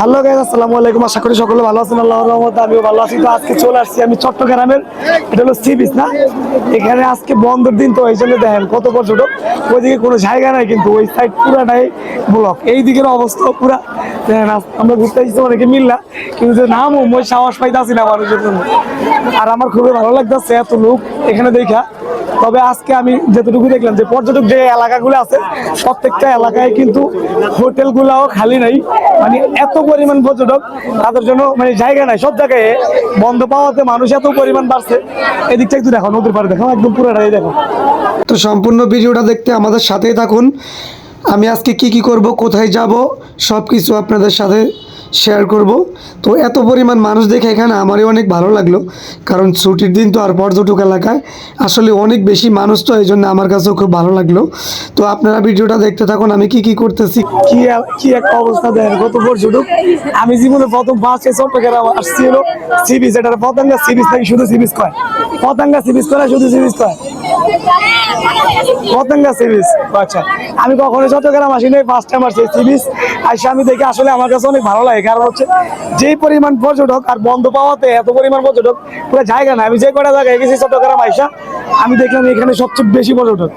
Hello guys আসসালামু আলাইকুম। আশা করি সকলে ভালো আছেন। আল্লাহর রহমতে আমিও ভালো আছি। তো আজকে চলে আসছি আমি চট্টগ্রামের। এটা হলো সি বিচ না? এখানে আজকে বন্ধের দিন তো এই জন্য দেখেন কত পর্যটক ওইদিকে কোনো জায়গা নাই কিন্তু ওই সাইড পুরাটাই ব্লক এই দিকের অবস্থা পুরা। দেখেন আমরা ঘুরতে আসছি অনেকে মিললা। কিন্তু যে নাম মই সাহস পাইতেছি না মানুষের জন্য। আর আমার খুবই ভালো লাগতেছে, এত লোক এখানে দেখা। তবে আজকে আমি যতটুকু দেখলাম যে পর্যটক যে এলাকাগুলো আছে, প্রত্যেকটা এলাকায় কিন্তু হোটেলগুলাও খালি নাই। মানে এত পরিমাণ পর্যটক, তাদের জন্য মানে জায়গা নাই। সব জায়গায় বন্ধ পাওয়াতে মানুষ এত পরিমাণ বাড়ছে। এদিকটা একটু দেখো, নদীর পাড়ে দেখো, একদম পুরোটাই দেখো। তো সম্পূর্ণ ভিডিওটা দেখতে আমাদের সাথেই থাকুন। আমি আজকে কি কি করব, কোথায় যাব সব কিছু আপনাদের সাথে শেয়ার করব। তো এত পরিমাণ মানুষ দেখে এখানে আমারই অনেক ভালো লাগল। কারণ ছুটির দিন তো আর পর্যটক এলাকায় আসলে অনেক বেশি মানুষ তো এই জন্য আমার কাছেও খুব ভালো লাগল। তো আপনারা ভিডিওটা দেখতে থাকুন, আমি কি কি করতেছি, কি কি একটা অবস্থা দেখেন, কত পর্যটক। আমি জীবনে প্রথম বাসে চট্টগ্রাম আসছি হলো সি বিচ এটা পতঙ্গা সি বিচ নাকি শুধু সি বিচ কয়। পতঙ্গা সি বিচ করে শুধু সি বিচ কয়। পতঙ্গা সি বিচ আচ্ছা। আমি কখনো চট্টগ্রাম আসি নাই ফার্স্ট টাইম আসছি সি বিচ আসে আমি দেখি আসলে আমার কাছে অনেক ভালো লাগে। কারণ হচ্ছে যেই পরিমাণ পর্যটক আর বন্ধ পাওয়াতে এত পরিমাণ পর্যটক পুরো জায়গা না আমি যে কটা জায়গায় গেছি চট্টগ্রাম আইসা আমি দেখলাম এখানে সবচেয়ে বেশি পর্যটক।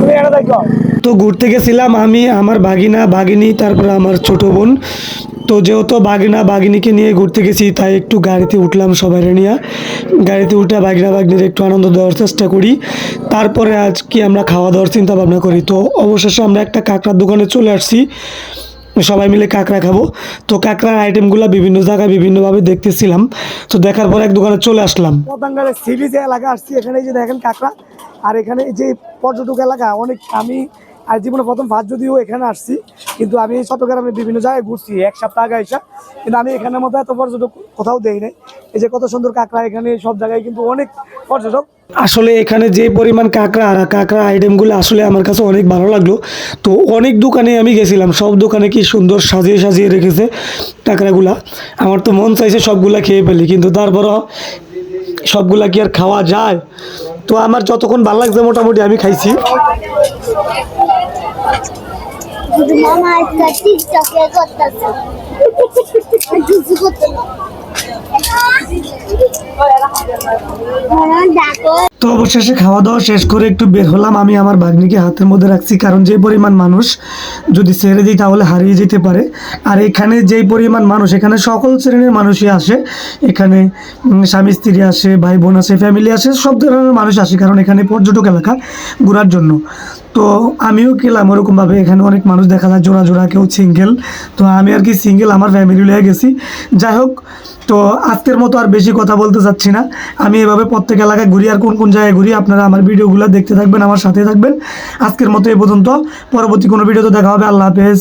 তুমি এটা দেখো। তো ঘুরতে গেছিলাম আমি আমার ভাগিনা ভাগিনী তারপর আমার ছোট বোন। তো যেহেতু বাগিনা বাগিনীকে নিয়ে ঘুরতে গেছি, তাই একটু গাড়িতে উঠলাম সবাই নিয়ে। গাড়িতে উঠে বাগিনা বাগনির একটু আনন্দ দেওয়ার চেষ্টা করি। তারপরে আজকে আমরা খাওয়া দাওয়ার চিন্তা ভাবনা করি। তো অবশেষে আমরা একটা কাঁকড়ার দোকানে চলে আসছি। সবাই মিলে কাঁকড়া খাব। তো কাঁকড়ার আইটেমগুলো বিভিন্ন জায়গায় বিভিন্নভাবে দেখতেছিলাম। তো দেখার পর এক দোকানে চলে আসলাম। যে এলাকা আসছি। এখানে যে দেখেন কাঁকড়া। আর এখানে যে পর্যটক এলাকা, অনেক আমি আর জীবনে প্রথম ফার্স্ট যদিও এখানে আসছি, কিন্তু আমি চট্টগ্রামে বিভিন্ন জায়গায় ঘুরছি, এক সপ্তাহ আগে এসা কিন্তু আমি এখানের মতো এত পর্যটক কোথাও দেই নাই। এই যে কত সুন্দর কাঁকড়া এখানে, সব জায়গায় কিন্তু অনেক পর্যটক। আসলে এখানে যে পরিমাণ কাঁকড়া, আর কাঁকড়া আইটেমগুলো আসলে আমার কাছে অনেক ভালো লাগল। তো অনেক দোকানে আমি গেছিলাম, সব দোকানে কি সুন্দর সাজিয়ে সাজিয়ে রেখেছে কাঁকড়াগুলা। আমার তো মন চাইছে সবগুলা খেয়ে ফেলি, কিন্তু তারপরও সবগুলা কি আর খাওয়া যায়? তো আমার যতক্ষণ ভালো লাগছে মোটামুটি আমি খাইছি। কিন্তু মামা একটা টিকটকে করতেছে কিছু করতে তো অবশেষে খাওয়া দাওয়া শেষ করে একটু বের হলাম। আমি আমার ভাগ্নিকে হাতের মধ্যে রাখছি, কারণ যে পরিমাণ মানুষ যদি ছেড়ে দিই তাহলে হারিয়ে যেতে পারে। আর এখানে যেই পরিমাণ মানুষ, এখানে সকল শ্রেণির মানুষই আসে। এখানে স্বামী, স্ত্রী আসে, ভাই, বোন আসে ফ্যামিলি আসে, সব ধরনের মানুষ আসে, কারণ এখানে পর্যটক এলাকা ঘোরার জন্য। তো আমিও গেলাম, ওরকমভাবে এখানে অনেক মানুষ দেখা যায়, জোড়া জোড়া, কেউ সিঙ্গেল তো আমি আর কি সিঙ্গেল আমার ফ্যামিলি লিয়ে গেছি। যাই হোক, তো আজকের মতো আর বেশি কথা বলতে চাচ্ছি না, আমি এভাবে প্রত্যেক এলাকায় ঘুরি আর কোন কোন জায়গায় ঘুরি আপনারা আমার ভিডিওগুলো দেখতে থাকবেন, আমার সাথে থাকবেন। আজকের মতো এই পর্যন্ত। পরবর্তী কোনো ভিডিওতে দেখা হবে। আল্লাহ হাফেজ।